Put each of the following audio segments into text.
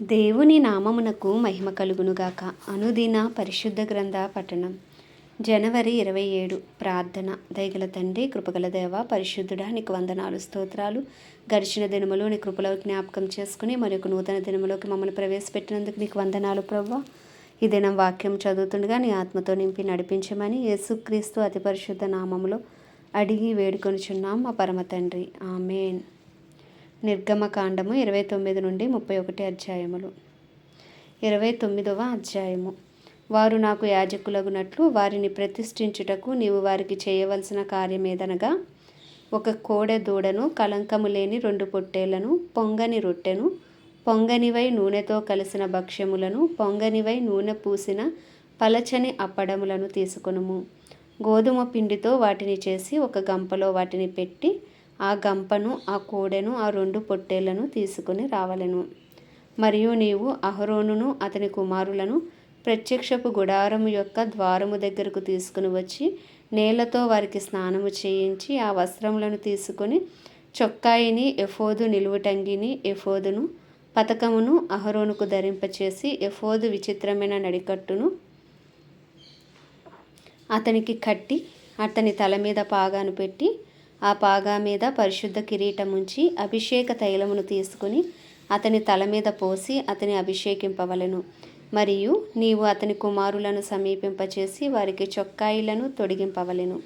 దేవుని నామమునకు మహిమ కలుగునుగాక. అనుదిన పరిశుద్ధ గ్రంథ పఠనం. జనవరి ఇరవై ఏడు. ప్రార్థన. దయగల తండ్రి కృపగల దేవ పరిశుద్ధుడా నీకు వందనాలు స్తోత్రాలు. గడిచిన దినములు నీ కృపలో జ్ఞాపకం చేసుకుని మరొక నూతన దినములోకి మమ్మల్ని ప్రవేశపెట్టినందుకు నీకు వందనాలు ప్రవ్వ. ఈ దినం వాక్యం చదువుతుండగా నీ ఆత్మతో నింపి నడిపించమని యేసుక్రీస్తు అతి పరిశుద్ధ నామములో అడిగి వేడుకొనిచున్నాం మా పరమ తండ్రి. ఆమెన్. నిర్గమకాండము ఇరవై తొమ్మిది నుండి ముప్పై ఒకటి అధ్యాయములు. ఇరవై తొమ్మిదవ అధ్యాయము. వారు నాకు యాజకులగునట్లు వారిని ప్రతిష్ఠించుటకు నీవు వారికి చేయవలసిన కార్యమేదనగా ఒక కోడె దూడను కలంకము లేని రెండు పొట్టేలను పొంగని రొట్టెను పొంగనివై నూనెతో కలిసిన భక్ష్యములను పొంగనివై నూనె పూసిన పలచని అప్పడములను తీసుకొనుము. గోధుమ పిండితో వాటిని చేసి ఒక గంపలో వాటిని పెట్టి ఆ గంపను ఆ కోడెను ఆ రెండు పొట్టేళ్ళను తీసుకుని రావలెను. మరియు నీవు అహరోనును అతని కుమారులను ప్రత్యక్షపు గుడారము యొక్క ద్వారము దగ్గరకు తీసుకుని వచ్చి నేలతో వారికి స్నానము చేయించి ఆ వస్త్రములను తీసుకొని చొక్కాయిని ఎఫోదు నిలువుటంగిని ఎఫోదును పతకమును అహరోనుకు ధరింపచేసి ఎఫోదు విచిత్రమైన నడికట్టును అతనికి కట్టి అతని తల మీద పాగాను పెట్టి ఆ పాగా మీద పరిశుద్ధ కిరీటం ఉంచి అభిషేక తైలమును తీసుకుని అతని తల మీద పోసి అతని అభిషేకింపవలను. మరియు నీవు అతని కుమారులను సమీపింపచేసి వారికి చొక్కాయిలను తొడిగింపవలెను.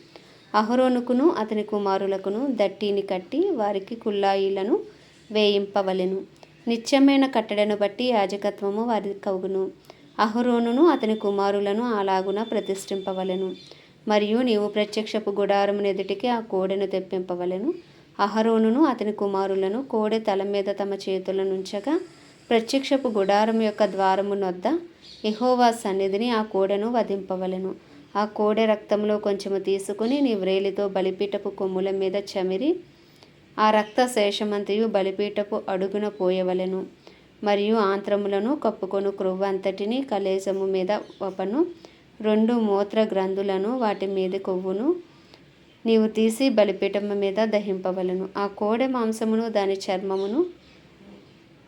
అహరోనుకును అతని కుమారులకును దట్టిని కట్టి వారికి కుల్లాయిలను వేయింపవలెను. నిత్యమైన కట్టడను బట్టి యాజకత్వము వారి కవుగును. అహరోనును అతని కుమారులను అలాగున ప్రతిష్ఠింపవలెను. మరియు నీవు ప్రత్యక్షపు గుడారము ఎదుటికి ఆ కోడెను తెప్పింపవలెను. అహరోనును అతని కుమారులను కోడె తల మీద తమ చేతులనుంచగా ప్రత్యక్షపు గుడారం యొక్క ద్వారమునొద్ద ఎహోవా సన్నిధిని ఆ కోడెను వధింపవలెను. ఆ కోడె రక్తంలో కొంచెము తీసుకుని నీ వ్రేలితో బలిపీటపు కొమ్ముల మీద చమిరి ఆ రక్త శేషమంతయు బలిపీటపు అడుగున పోయవలెను. మరియు ఆంత్రములను కప్పుకొను క్రొవ్వు అంతటిని కలేజము మీద వపను రెండు మూత్ర గ్రంథులను వాటి మీద కొవ్వును నీవు తీసి బలిపీఠం మీద దహింపవలను. ఆ కోడె మాంసమును దాని చర్మమును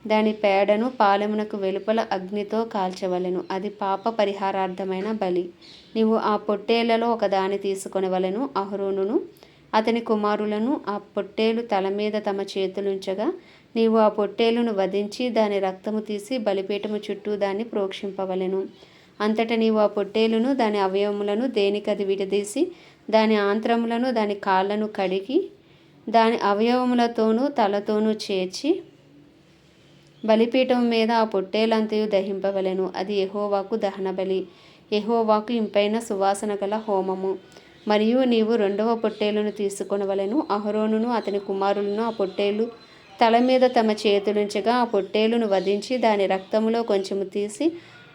దాని పేడను పాలెమునకు వెలుపల అగ్నితో కాల్చవలెను. అది పాప పరిహారార్థమైన బలి. నీవు ఆ పొట్టేళ్ళలో ఒకదాని తీసుకొనవలెను. అహరోనును అతని కుమారులను ఆ పొట్టేలు తల మీద తమ చేతులుంచగా నీవు ఆ పొట్టేలును వధించి దాని రక్తము తీసి బలిపీఠము చుట్టూ దాన్ని ప్రోక్షింపవలెను. అంతట నీవు ఆ పొట్టేలును దాని అవయవములను దేనికది విడదీసి దాని ఆంత్రములను దాని కాళ్ళను కడిగి దాని అవయవములతోనూ తలతోనూ చేర్చి బలిపీఠం మీద ఆ పొట్టేలంతయు దహింపవలెను. అది ఎహోవాకు దహన బలి ఎహోవాకు ఇంపైన సువాసన గల హోమము. మరియు నీవు రెండవ పొట్టేలును తీసుకొనవలెను. అహరోనును అతని కుమారులను ఆ పొట్టేలు తల మీద తమ చేతులుంచగా ఆ పొట్టేలును వధించి దాని రక్తములో కొంచెము తీసి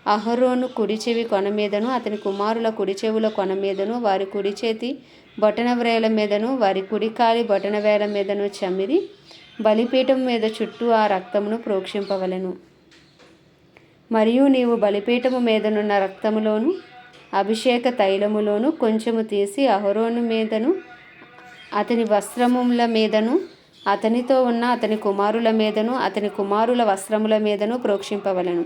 అహరోను కుడి చెవి కొన మీదను అతని కుమారుల కుడి చెవుల కొన మీదను వారి కుడి చేతి బొటన వ్రేల మీదను వారి కుడి కాలి బొటన వేల మీదను చమిరి బలిపీఠం మీద చుట్టూ ఆ రక్తమును ప్రోక్షింపవలెను. మరియు నీవు బలిపీఠము మీదనున్న రక్తములోను అభిషేక తైలములోను కొంచెము తీసి అహరోను మీదను అతని వస్త్రముల మీదను అతనితో ఉన్న అతని కుమారుల మీదను అతని కుమారుల వస్త్రముల మీదను ప్రోక్షింపవలను.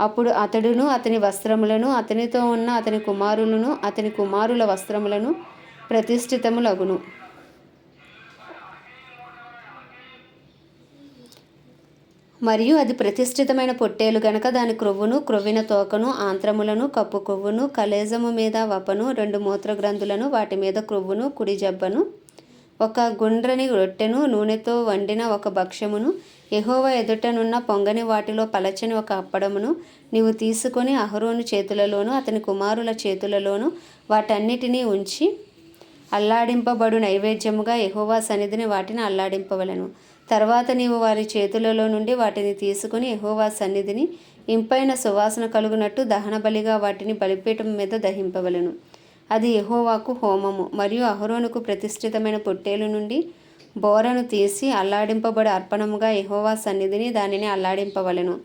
అప్పుడు అతడును అతని వస్త్రములను అతనితో ఉన్న అతని కుమారులను అతని కుమారుల వస్త్రములను ప్రతిష్ఠితములగును. మరియు అది ప్రతిష్ఠితమైన పొట్టేలు గనక దాని క్రొవ్వును క్రొవ్విన తోకను ఆంత్రములను కప్పు కొవ్వును కలేజము మీద వపను రెండు మూత్ర గ్రంథులను వాటి మీద క్రొవ్వును కుడి జబ్బను ఒక గుండ్రని రొట్టెను నూనెతో వండిన ఒక భక్ష్యమును యహోవ ఎదుటనున్న పొంగని వాటిలో పలచని ఒక అప్పడమును నీవు తీసుకొని అహరోను చేతులలోను అతని కుమారుల చేతులలోను వాటన్నిటినీ ఉంచి అల్లాడింపబడు నైవేద్యముగా ఎహోవా సన్నిధిని వాటిని అల్లాడింపవలను. తర్వాత నీవు వారి చేతులలో నుండి వాటిని తీసుకుని ఎహోవా సన్నిధిని ఇంపైన సువాసన కలుగునట్టు దహన బలిగా వాటిని బలిపీఠం మీద దహింపవలను. అది ఎహోవాకు హోమము మరియు అహరోనుకు ప్రతిష్ఠితమైన పొట్టేలు నుండి బోరను తీసి అల్లాడింపబడి అర్పణముగా ఎహోవా సన్నిధిని దానిని అల్లాడింపవలను.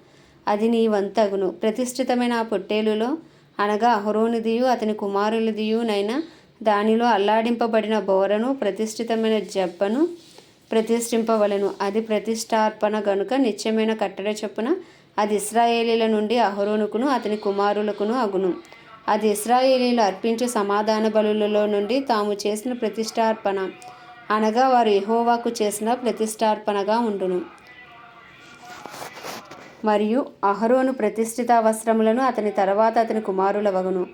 అది నీ వంతగును. ప్రతిష్ఠితమైన ఆ పొట్టేలులో అనగా అహరోనిదియు అతని కుమారులదియునైనా దానిలో అల్లాడింపబడిన బోరను ప్రతిష్ఠితమైన జబ్బను ప్రతిష్ఠింపవలను. అది ప్రతిష్టార్పణ గనుక నిత్యమైన కట్టడ చొప్పున అది ఇస్రాయేలీల నుండి అహరోనుకును అతని కుమారులకును అగును. అది ఇస్రాయేలీలు అర్పించే సమాధాన బలులలో నుండి తాము చేసిన ప్రతిష్టార్పణ అనగా వారు యెహోవాకు చేసిన ప్రతిష్టార్పణగా ఉండును. మరియు అహరోను ప్రతిష్ఠిత వస్త్రములను అతని తర్వాత అతని కుమారుల వగును.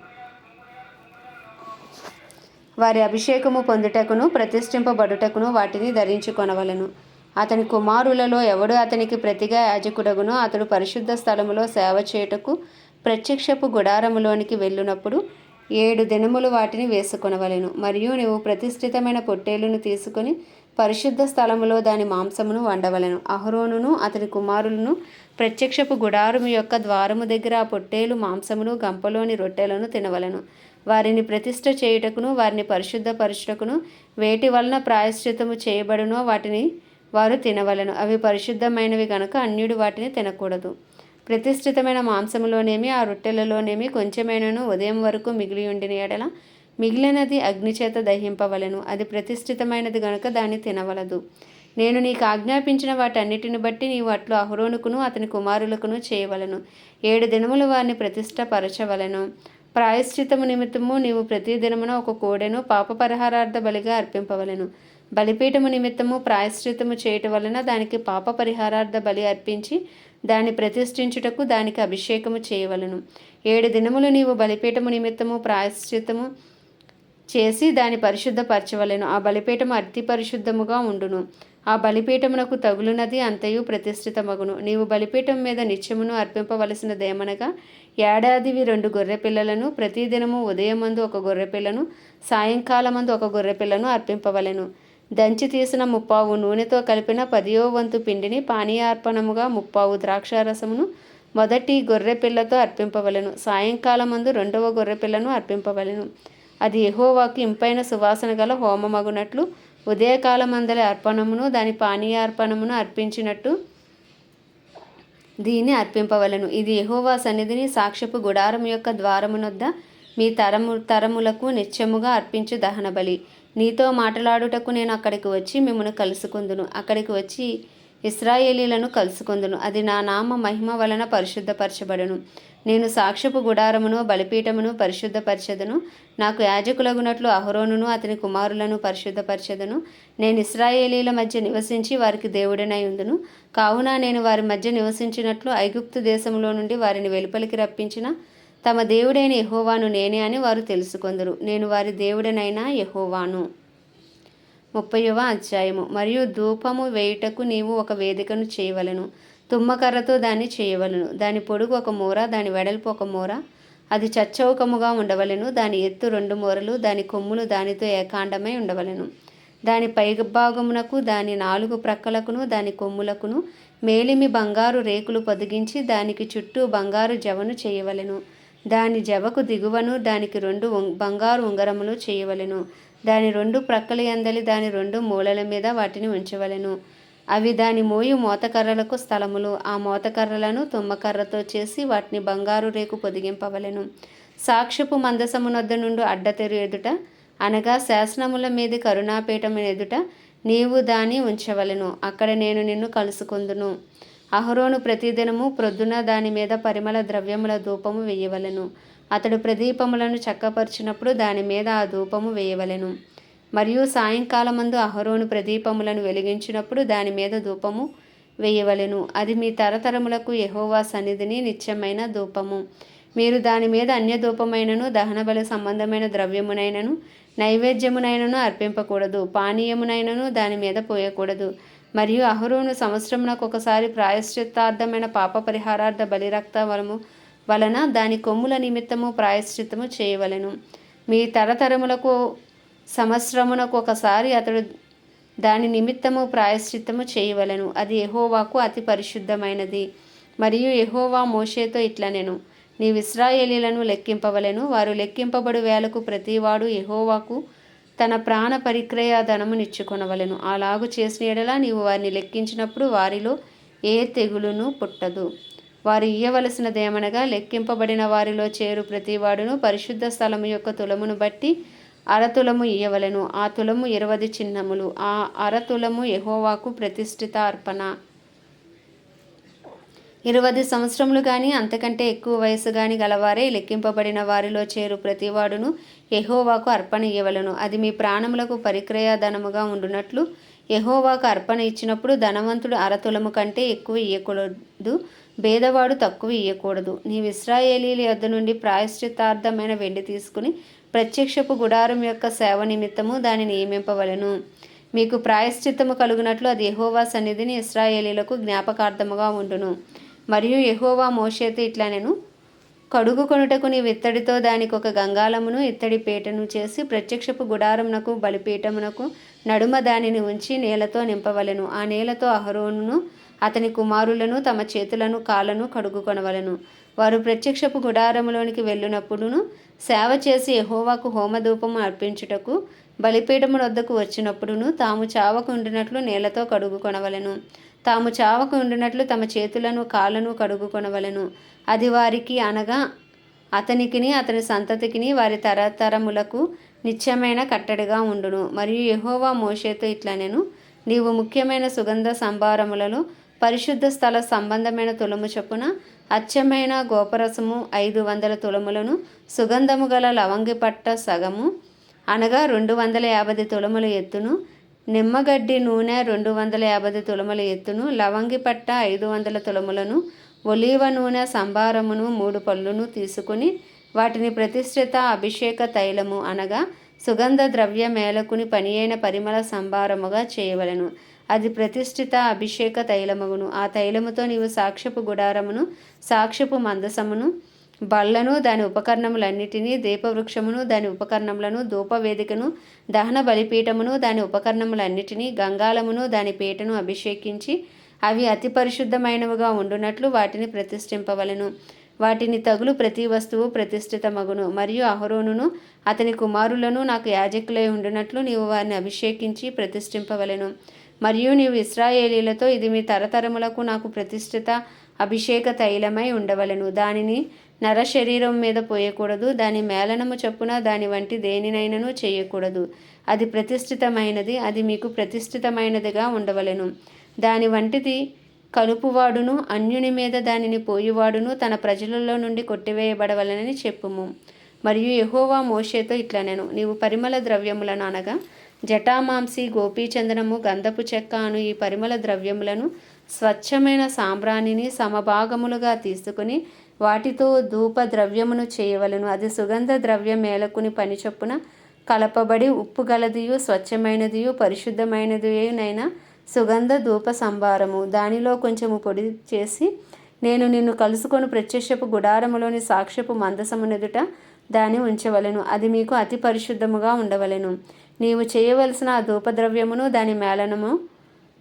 వారి అభిషేకము పొందుటకును ప్రతిష్ఠింపబడుటకును వాటిని ధరించుకొనవలెను. అతని కుమారులలో ఎవడు అతనికి ప్రతిగా యాజకుడగునో అతడు పరిశుద్ధ స్థలములో సేవ చేయుటకు ప్రత్యక్షపు గుడారములోనికి వెళ్ళినప్పుడు ఏడు దినములు వాటిని వేసుకొనవలెను. మరియు నీవు ప్రతిష్ఠితమైన పొట్టేలును తీసుకొని పరిశుద్ధ స్థలములో దాని మాంసమును వండవలెను. అహరోనును అతని కుమారులను ప్రత్యక్షపు గుడారము యొక్క ద్వారము దగ్గర ఆ పొట్టేలు మాంసమును గంపలోని రొట్టెలను తినవలెను. వారిని ప్రతిష్ఠ చేయుటకును వారిని పరిశుద్ధపరచుటకును వేటి వలన ప్రాయశ్చితము చేయబడునో వాటిని వారు తినవలెను. అవి పరిశుద్ధమైనవి గనుక అన్యుడు వాటిని తినకూడదు. ప్రతిష్ఠితమైన మాంసములోనేమి ఆ రొట్టెలలోనేమి కొంచెమైనను ఉదయం వరకు మిగిలి ఉండిన ఎడల మిగిలినది అగ్నిచేత దహింపవలెను. అది ప్రతిష్ఠితమైనది గనుక దాన్ని తినవలదు. నేను నీకు ఆజ్ఞాపించిన వాటన్నిటిని బట్టి నీవు అట్లు అహరోనుకును అతని కుమారులకును చేయవలెను. ఏడు దినములు వారిని ప్రతిష్టపరచవలెను ప్రాయశ్చితము నిమిత్తము నీవు ప్రతి దినమున ఒక కోడెను పాప పరిహారార్థ బలిగా అర్పింపవలెను. బలిపీఠము నిమిత్తము ప్రాయశ్చితము చేయటం వలన దానికి పాప పరిహారార్థ బలి అర్పించి దాన్ని ప్రతిష్ఠించుటకు దానికి అభిషేకము చేయవలెను. ఏడు దినములు నీవు బలిపీఠము నిమిత్తము ప్రాయశ్చితము చేసి దాని పరిశుద్ధపరచవలెను. ఆ బలిపీఠము అతి పరిశుద్ధముగా ఉండును. ఆ బలిపీఠమునకు తగులునది అంతయు ప్రతిష్ఠితమగును. నీవు బలిపీఠం మీద నిత్యమును అర్పింపవలసినదేమనగా ఏడాదివి రెండు గొర్రె పిల్లలను ప్రతిదినము ఉదయమందు ఒక గొర్రె పిల్లను సాయంకాలమందు ఒక గొర్రె పిల్లను అర్పింపవలెను. దంచి తీసిన ముప్పావు నూనెతో కలిపిన పదియో వంతు పిండిని పానీయార్పణముగా ముప్పావు ద్రాక్షారసమును మొదటి గొర్రెపిల్లతో అర్పింపవలను. సాయంకాలమందు రెండవ గొర్రె పిల్లను అర్పింపవలెను. అది ఎహోవాకు ఇంపైన సువాసన గల హోమమగునట్లు ఉదయకాలమందలి అర్పణమును దాని పానీయార్పణమును అర్పించినట్టు దీన్ని అర్పింపవలను. ఇది ఎహోవా సన్నిధిని సాక్ష్యపు గుడారం యొక్క ద్వారమునొద్ద మీ తరము తరములకు నిత్యముగా అర్పించు దహనబలి. నీతో మాట్లాడుటకు నేను అక్కడికి వచ్చి మిమ్మను కలుసుకుందును. అక్కడికి వచ్చి ఇస్రాయేలీలను కలుసుకుందును. అది నా నామ మహిమ వలన పరిశుద్ధపరచబడును. నేను సాక్ష్యపు గుడారమును బలిపీఠమును పరిశుద్ధపరచదును. నాకు యాజకులగునట్లు అహరోనును అతని కుమారులను పరిశుద్ధపరచెదను. నేను ఇస్రాయేలీల మధ్య నివసించి వారికి దేవుడనై ఉందును. కావున నేను వారి మధ్య నివసించినట్లు ఐగుప్తు దేశంలో నుండి వారిని వెలుపలికి రప్పించిన తమ దేవుడైన ఎహోవాను నేనే అని వారు తెలుసుకొందరు. నేను వారి దేవుడనైనా యహోవాను. ముప్పైవ అధ్యాయము. మరియు ధూపము వేయుటకు నీవు ఒక వేదికను చేయవలను. తుమ్మకర్రతో దాన్ని చేయవలను. దాని పొడుగు ఒక మూర దాని వెడల్పు ఒక మూర. అది చచ్చౌకముగా ఉండవలెను. దాని ఎత్తు రెండు మూరలు దాని కొమ్ములు దానితో ఏకాండమై ఉండవలను. దాని పైభాగమునకు దాని నాలుగు ప్రక్కలకును దాని కొమ్ములకును మేలిమి బంగారు రేకులు పొదిగించి దానికి చుట్టూ బంగారు జవను చేయవలెను. దాని జవకు దిగువను దానికి రెండు ఉం- బంగారు ఉంగరములు చేయవలెను. దాని రెండు ప్రక్కలు ఎందలి దాని రెండు మూలల మీద వాటిని ఉంచవలెను. అవి దాని మోయు మోతకర్రలకు స్థలములు. ఆ మోతకర్రలను తుమ్మకర్రతో చేసి వాటిని బంగారు రేకు పొదిగింపవలెను. సాక్షపు మందసమునొద్ద నుండి అడ్డతెరు ఎదుట అనగా శాసనముల మీది కరుణాపీఠం ఎదుట నీవు దాని ఉంచవలెను. అక్కడ నేను నిన్ను కలుసుకుందును. అహరోను ప్రతిదినము ప్రొద్దున దాని మీద పరిమళ ద్రవ్యముల ధూపము వేయవలెను. అతడు ప్రదీపములను చక్కపరిచినప్పుడు దాని మీద ఆ ధూపము వేయవలెను. మరియు సాయంకాలమందు అహరోను ప్రదీపములను వెలిగించినప్పుడు దాని మీద ధూపము వేయవలెను. అది మీ తరతరములకు ఎహోవా సన్నిధిని నిత్యమైన ధూపము. మీరు దాని మీద అన్య ధూపమైనను దహనబలి సంబంధమైన ద్రవ్యమునైనను నైవేద్యమునైనను అర్పింపకూడదు. పానీయమునైనను దాని మీద పోయకూడదు. మరియు అహరోను సంవత్సరమునకు ఒకసారి ప్రాయశ్చిత్తార్థమైన పాప పరిహారార్థ బలిరక్త రక్తవలము వలన దాని కొమ్ముల నిమిత్తము ప్రాయశ్చిత్తము చేయవలెను. మీ తరతరములకు సంవత్సరమునకు ఒకసారి అతడు దాని నిమిత్తము ప్రాయశ్చిత్తము చేయవలెను. అది ఎహోవాకు అతి పరిశుద్ధమైనది. మరియు ఎహోవా మోషేతో ఇట్లనెను. నీవు ఇస్రాయేలీలను లెక్కింపవలెను. వారు లెక్కింపబడు వేలకు ప్రతివాడు ఎహోవాకు తన ప్రాణ పరిక్రయ ధనమునిచ్చుకొనవలెను అలాగు చేసిన ఎడలా నీవు వారిని లెక్కించినప్పుడు వారిలో ఏ తెగులును పుట్టదు. వారు ఇయ్యవలసినదేమనగా లెక్కింపబడిన వారిలో చేరు ప్రతివాడును పరిశుద్ధ స్థలము యొక్క తులమును బట్టి అరతులము ఇయ్యవలెను. ఆ తులము ఇరవది చిన్నములు ఆ అరతులము ఎహోవాకు ప్రతిష్ఠిత అర్పణ. ఇరవై సంవత్సరములు కానీ అంతకంటే ఎక్కువ వయసు కానీ గలవారే లెక్కింపబడిన వారిలో చేరు ప్రతివాడును ఎహోవాకు అర్పణ ఇవ్వలను అది మీ ప్రాణములకు పరిక్రయ ధనముగా ఉండునట్లు ఎహోవాకు అర్పణ ఇచ్చినప్పుడు ధనవంతుడు అరతులము కంటే ఎక్కువ ఇయ్యకూడదు భేదవాడు తక్కువ ఇయ్యకూడదు. నీవు ఇస్రాయేలీల యొద్ద నుండి ప్రాయశ్చితార్థమైన వెండి తీసుకుని ప్రత్యక్షపు గుడారం యొక్క సేవ నిమిత్తము దాన్ని నియమింపవలెను. మీకు ప్రాయశ్చిత్తము కలుగునట్లు అది యెహోవా సన్నిధిని ఇస్రాయేలీలకు జ్ఞాపకార్థముగా ఉండును. మరియు ఎహోవా మోషేతో ఇట్లా నేను కడుగు కొనుటకు నీ విత్తడితో దానికి ఒక గంగాలమును ఇత్తడి పీటను చేసి ప్రత్యక్షపు గుడారమునకు బలిపీఠమునకు నడుమ దానిని ఉంచి నేలతో నింపవలెను. ఆ నేలతో అహరోనును అతని కుమారులను తమ చేతులను కాళ్ళను కడుగుకొనవలెను. వారు ప్రత్యక్షపు గుడారములోనికి వెళ్ళినప్పుడును సేవ చేసి ఎహోవాకు హోమధూపము అర్పించుటకు బలిపీఠము వద్దకు వచ్చినప్పుడును తాము చావకుండినట్లు నేలతో నేలతో కడుగుకొనవలెను. తాము చావకు ఉండినట్లు తమ చేతులను కాళ్ళను కడుగుకొనవలను. అది వారికి అనగా అతనికిని అతని సంతతికిని వారి తరతరములకు నిత్యమైన కట్టడిగా ఉండును. మరియు యహోవా మోషేతో ఇట్లా నేను నీవు ముఖ్యమైన సుగంధ సంభారములలో పరిశుద్ధ స్థల సంబంధమైన తులము చొప్పున అచ్చమైన గోపరసము ఐదు వందల తులములను సుగంధము గల లవంగిపట్ట సగము అనగా రెండు వందల యాభై తులముల ఎత్తును నిమ్మగడ్డి నూనె రెండు వందల యాభై తులముల ఎత్తును లవంగి పట్ట ఐదు వందల తులములను ఒలీవ నూనె సంభారమును మూడు పళ్ళును తీసుకుని వాటిని ప్రతిష్ఠిత అభిషేక తైలము అనగా సుగంధ ద్రవ్య మేలకుని పనియైన పరిమళ సంభారముగా చేయవలెను. అది ప్రతిష్ఠిత అభిషేక తైలమగును. ఆ తైలముతో నీవు సాక్ష్యపు గుడారమును సాక్ష్యపు మందసమును బళ్ళను దాని ఉపకరణములన్నిటినీ దీపవృక్షమును దాని ఉపకరణములను ధూపవేదికను దహన బలిపీఠమును దాని ఉపకరణములన్నిటినీ గంగాలమును దాని పీటను అభిషేకించి అవి అతి పరిశుద్ధమైనవిగా ఉండునట్లు వాటిని ప్రతిష్ఠింపవలను. వాటిని తగులు ప్రతి వస్తువు ప్రతిష్ఠితమగును. మరియు అహరోనును అతని కుమారులను నాకు యాజకులై ఉండునట్లు నీవు వారిని అభిషేకించి ప్రతిష్ఠింపవలెను. మరియు నీవు ఇస్రాయేలీలతో ఇది మీ తరతరములకు నాకు ప్రతిష్ఠిత అభిషేక తైలమై ఉండవలెను. దానిని నర శరీరం మీద పోయకూడదు దాని మేళనము చొప్పున దాని వంటి దేనినైనను చేయకూడదు. అది ప్రతిష్ఠితమైనది అది మీకు ప్రతిష్ఠితమైనదిగా ఉండవలెను. దాని వంటిది కలుపువాడును అన్యుని మీద దానిని పోయివాడును తన ప్రజలలో నుండి కొట్టివేయబడవలనని చెప్పుము. మరియు యహోవా మోషేతో ఇట్లనెను నేను నీవు పరిమళ ద్రవ్యములను అనగా జటామాంసి గోపీచందనము గంధపు చెక్క అను ఈ పరిమళ ద్రవ్యములను స్వచ్ఛమైన సాంబ్రాణిని సమభాగములుగా తీసుకుని వాటితో ధూప ద్రవ్యమును చేయవలను. అది సుగంధ ద్రవ్య మేలకుని పని చొప్పున కలపబడి ఉప్పు గలదియు స్వచ్ఛమైనదియు పరిశుద్ధమైనదియునైనా సుగంధ ధూప సంభారము. దానిలో కొంచెము పొడి చేసి నేను నిన్ను కలుసుకొని ప్రత్యక్షపు గుడారములోని సాక్ష్యపు మందసమునెదుట దాన్ని ఉంచవలెను. అది మీకు అతి పరిశుద్ధముగా ఉండవలెను. నీవు చేయవలసిన ఆ ధూపద్రవ్యమును దాని మేళనము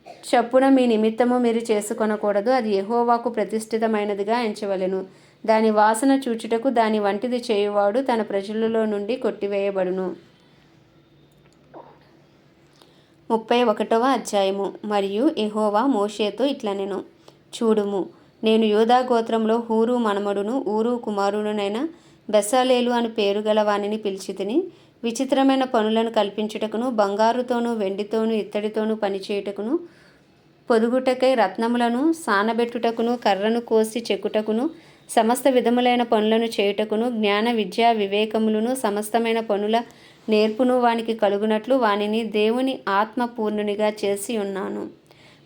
చప్పున మీ నిమిత్తము మీరు చేసుకొనకూడదు. అది యహోవాకు ప్రతిష్ఠితమైనదిగా ఎంచవలెను. దాని వాసన చూచుటకు దాని వంటిది చేయువాడు తన ప్రజలలో నుండి కొట్టివేయబడును. ముప్పై ఒకటవ అధ్యాయము. మరియు ఎహోవా మోషేతో ఇట్లనెను. చూడుము నేను యోధా గోత్రంలో హూరు మనమడును ఊరు కుమారుడునైన బెసాలేలు అని పేరు గల వానిని పిలిచి తిని విచిత్రమైన పనులను కల్పించుటకును బంగారుతోనూ వెండితోనూ ఇత్తడితోనూ పనిచేయుటకును పొదుగుటకై రత్నములను సానబెట్టుటకును కర్రను కోసి చెక్కుటకును సమస్త విధములైన పనులను చేయుటకును జ్ఞాన విద్యా వివేకములను సమస్తమైన పనుల నేర్పును వానికి కలుగునట్లు వానిని దేవుని ఆత్మ పూర్ణునిగా చేసి ఉన్నాను.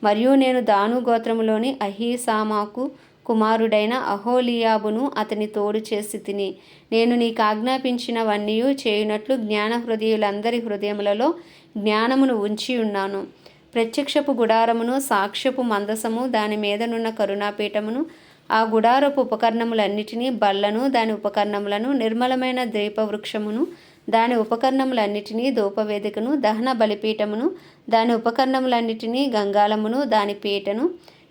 మరియు నేను దాను గోత్రములోని అహీసామాకు కుమారుడైన అహోలియాబును అతని తోడు చేసి తిని నేను నీకు ఆజ్ఞాపించినవన్నీ చేయునట్లు జ్ఞాన హృదయులందరి హృదయములలో జ్ఞానమును ఉంచి ఉన్నాను. ప్రత్యక్షపు గుడారమును సాక్ష్యపు మందసము దాని మీదనున్న కరుణాపీఠమును ఆ గుడారపు ఉపకరణములన్నిటినీ బల్లను దాని ఉపకరణములను నిర్మలమైన దీపవృక్షమును దాని ఉపకరణములన్నిటినీ ధూపవేదికను దహన బలిపీఠమును దాని ఉపకరణములన్నిటినీ గంగాలమును దాని పీటను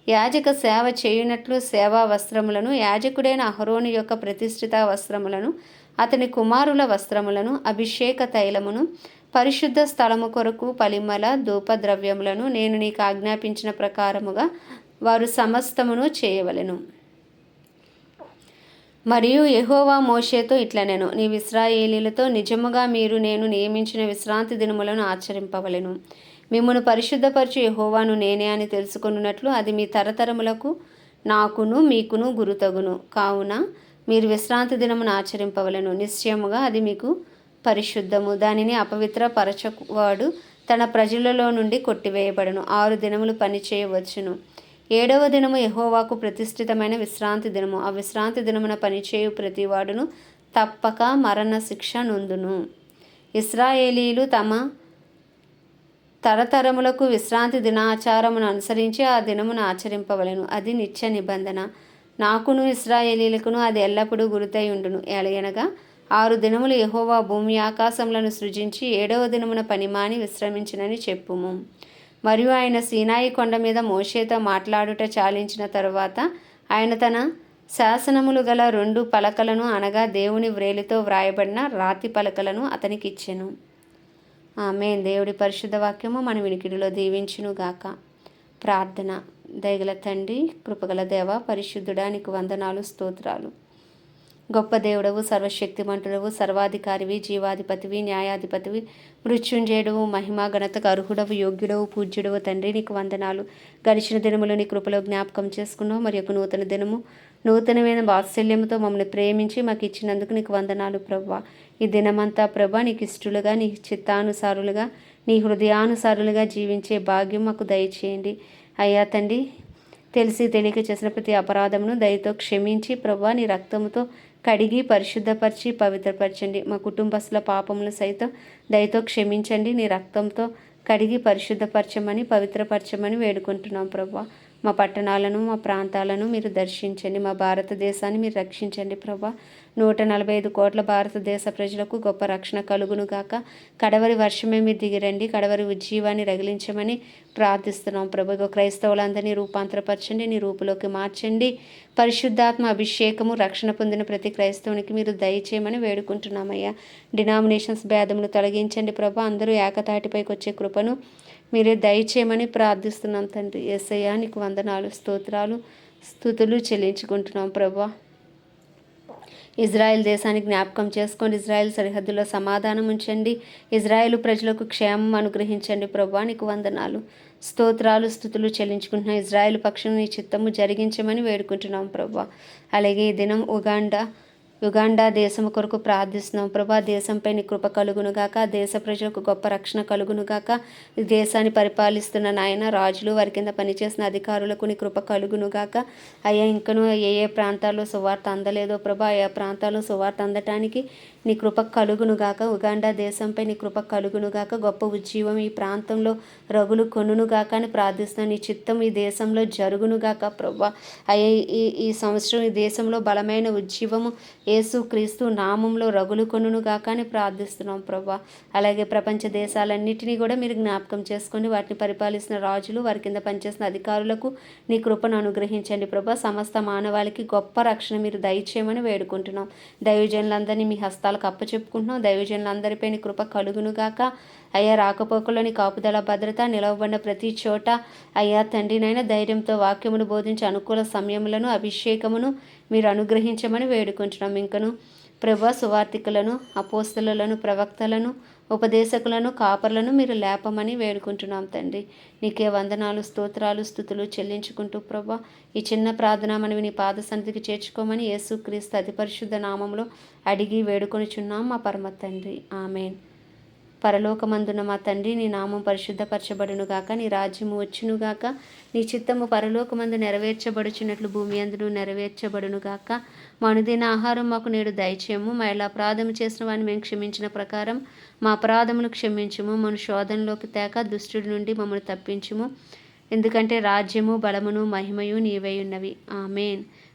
యాజక సేవ చేయునట్లు సేవా వస్త్రములను యాజకుడైన అహరోని యొక్క ప్రతిష్ఠిత వస్త్రములను అతని కుమారుల వస్త్రములను అభిషేక తైలమును పరిశుద్ధ స్థలము కొరకు పలిమల ధూపద్రవ్యములను నేను నీకు ఆజ్ఞాపించిన ప్రకారముగా వారు సమస్తమును చేయవలెను. మరియు యహోవా మోషేతో ఇట్లనెను నీ విశ్రాయేలీలతో నిజముగా మీరు నేను నియమించిన విశ్రాంతి దినములను ఆచరింపవలెను. మిమ్మను పరిశుద్ధపరచు యహోవాను నేనే అని తెలుసుకొనున్నట్లు అది మీ తరతరములకు నాకును మీకును గురుతగును. కావున మీరు విశ్రాంతి దినమును ఆచరింపవలను. నిశ్చయముగా అది మీకు పరిశుద్ధము. దానిని అపవిత్ర పరచవాడు తన ప్రజలలో నుండి కొట్టివేయబడను. ఆరు దినములు పనిచేయవచ్చును ఏడవ దినము యహోవాకు ప్రతిష్ఠితమైన విశ్రాంతి దినము. ఆ విశ్రాంతి దినమున పనిచేయు ప్రతివాడును తప్పక మరణ శిక్ష నొందును. ఇస్రాయేలీలు తమ తరతరములకు విశ్రాంతి దినాచారమును అనుసరించి ఆ దినమును ఆచరింపవలను. అది నిత్య నిబంధన. నాకును ఇస్రాయేలీలకును అది ఎల్లప్పుడూ గురుతై ఉండును. ఎలయనగా ఆరు దినములు యహోవా భూమి ఆకాశములను సృజించి ఏడవ దినమున పనిమాని విశ్రమించినని చెప్పుము. మరియు ఆయన సీనాయి కొండ మీద మోషేతో మాట్లాడుట చాలించిన తరువాత ఆయన తన శాసనములు గల రెండు పలకలను అనగా దేవుని వ్రేలితో వ్రాయబడిన రాతి పలకలను అతనికి ఇచ్చెను ఆమె దేవుడి పరిశుద్ధ వాక్యము మన వినికిడిలో దీవించును గాక ప్రార్థన దయగల తండ్రి కృపగల దేవ పరిశుద్ధుడా నీకు వందనాలు స్తోత్రాలు. గొప్ప దేవుడవు సర్వశక్తిమంతుడవు సర్వాధికారివి జీవాధిపతివి న్యాయాధిపతివి మృత్యుంజయుడవు మహిమా ఘనతకు అర్హుడవు యోగ్యుడవు పూజ్యుడవు తండ్రి నీకు వందనాలు. గడిచిన దినములు నీ కృపలో జ్ఞాపకం చేసుకున్నావు. మరి ఒక నూతన దినము నూతనమైన వాత్సల్యంతో మమ్మల్ని ప్రేమించి మాకు ఇచ్చినందుకు నీకు వందనాలు ప్రభా ఈ దినమంతా ప్రభా నీకు ఇష్టలుగా నీ చిత్తానుసారులుగా నీ హృదయానుసారులుగా జీవించే భాగ్యం మాకు దయచేయండి. అయ్యా తండ్రి తెలిసి తెలియక చేసిన ప్రతి అపరాధమును దయతో క్షమించి ప్రభా నీ రక్తముతో కడిగి పరిశుద్ధపరిచి పవిత్రపరచండి. మా కుటుంబస్తుల పాపములు సైతం దయతో క్షమించండి. నీ రక్తంతో కడిగి పరిశుద్ధపరచమని పవిత్రపరచమని వేడుకుంటున్నాం ప్రభా. మా పట్టణాలను మా ప్రాంతాలను మీరు దర్శించండి. మా భారతదేశాన్ని మీరు రక్షించండి ప్రభా. నూట నలభై ఐదు కోట్ల భారతదేశ ప్రజలకు గొప్ప రక్షణ కలుగును గాక. కడవరి వర్షమే మీరు దిగిరండి. కడవరి ఉజ్జీవాన్ని రగిలించమని ప్రార్థిస్తున్నాం ప్రభు. క్రైస్తవులందరినీ రూపాంతరపరచండి నీ రూపులోకి మార్చండి. పరిశుద్ధాత్మ అభిషేకము రక్షణ పొందిన ప్రతి క్రైస్తవునికి మీరు దయచేయమని వేడుకుంటున్నామయ్యా. డినామినేషన్స్ భేదములు తొలగించండి ప్రభా. అందరూ ఏకతాటిపైకి వచ్చే కృపను మీరే దయచేయమని ప్రార్థిస్తున్నాం తండ్రి. ఎస్ఐయా నీకు వందనాలు స్తోత్రాలు స్థుతులు చెల్లించుకుంటున్నాం ప్రభా. ఇజ్రాయెల్ దేశాన్ని జ్ఞాపకం చేసుకోండి. ఇజ్రాయెల్ సరిహద్దులో సమాధానం ఉంచండి. ఇజ్రాయెల్ ప్రజలకు క్షేమం అనుగ్రహించండి ప్రభా. నీకు వందనాలు స్తోత్రాలు స్థుతులు చెల్లించుకుంటున్నాం. ఇజ్రాయెల్ పక్షం నీ చిత్తము జరిగించమని వేడుకుంటున్నాం ప్రభా. అలాగే ఈ దినం ఉగాండా యుగాండా దేశం కొరకు ప్రార్థిస్తున్నాం. ప్రభా దేశంపై నీ కృప కలుగునుగాక దేశ ప్రజలకు గొప్ప రక్షణ కలుగునుగాక దేశాన్ని పరిపాలిస్తున్న నాయన రాజులు వారి కింద పనిచేసిన అధికారులకు నీ కృప కలుగునుగాక అయ్యా ఇంకను ఏ ఏ ప్రాంతాల్లో సువార్త అందలేదో ప్రభా ఆయా ప్రాంతాల్లో సువార్త అందటానికి నీ కృప కలుగునుగాక. ఉగాండా దేశంపై నీ కృప కలుగునుగాక. గొప్ప ఉజ్జీవం ఈ ప్రాంతంలో రగులు కొనునుగాక అని ప్రార్థిస్తున్నాను నీ చిత్తం ఈ దేశంలో జరుగునుగాక ప్రభా. అయ్యే ఈ ఈ సంవత్సరం ఈ దేశంలో బలమైన ఉజ్జీవము యేసు క్రీస్తు నామంలో రగులు కొనుగాక అని ప్రార్థిస్తున్నాం ప్రభా. అలాగే ప్రపంచ దేశాలన్నిటినీ కూడా మీరు జ్ఞాపకం చేసుకోండి వాటిని పరిపాలిస్తున్న రాజులు వారి కింద పనిచేసిన అధికారులకు నీ కృపను అనుగ్రహించండి ప్రభా. సమస్త మానవాళికి గొప్ప రక్షణ మీరు దయచేయమని వేడుకుంటున్నాం. దైవజనులందరినీ మీ హస్తాలకు అప్పచెప్పుకుంటున్నాం. దైవజనులందరిపై నీ కృప కలుగునుగాక. అయ్యా రాకపోకలోని కాపుదల భద్రత నిలవబడిన ప్రతి చోట అయ్యా తండ్రినైనా ధైర్యంతో వాక్యమును బోధించి అనుకూల సమయములను అభిషేకమును మీరు అనుగ్రహించమని వేడుకుంటున్నాం. ఇంకను ప్రభా సువార్థికులను అపోస్తులను ప్రవక్తలను ఉపదేశకులను కాపర్లను మీరు లేపమని వేడుకుంటున్నాం తండ్రి. నీకే వందనాలు స్తోత్రాలు స్థుతులు చెల్లించుకుంటూ ప్రభా ఈ చిన్న ప్రార్థన మనవి నీ పాద సన్నిధికి చేర్చుకోమని యేసుక్రీస్తు అతి పరిశుద్ధ నామంలో అడిగి వేడుకొనిచున్నాం మా పరమ తండ్రి. ఆమెన్. పరలోకమందున మా తండ్రి నీ నామం పరిశుద్ధపరచబడును గాక నీ రాజ్యము వచ్చును గాక నీ చిత్తము పరలోకమందు నెరవేర్చబడుచున్నట్లు భూమి అందును నెరవేర్చబడును గాక. మా అనుదిన ఆహారం మాకు నేడు దయచేయము. మా ఎలా అపరాధము చేసిన వాడిని మేము క్షమించిన ప్రకారం మా అపరాధమును క్షమించుము. మన శోధనలోకి తేక దుష్టుడి నుండి మమ్మల్ని తప్పించుము. ఎందుకంటే రాజ్యము బలమును మహిమయు నీవై ఉన్నవి. ఆమెన్.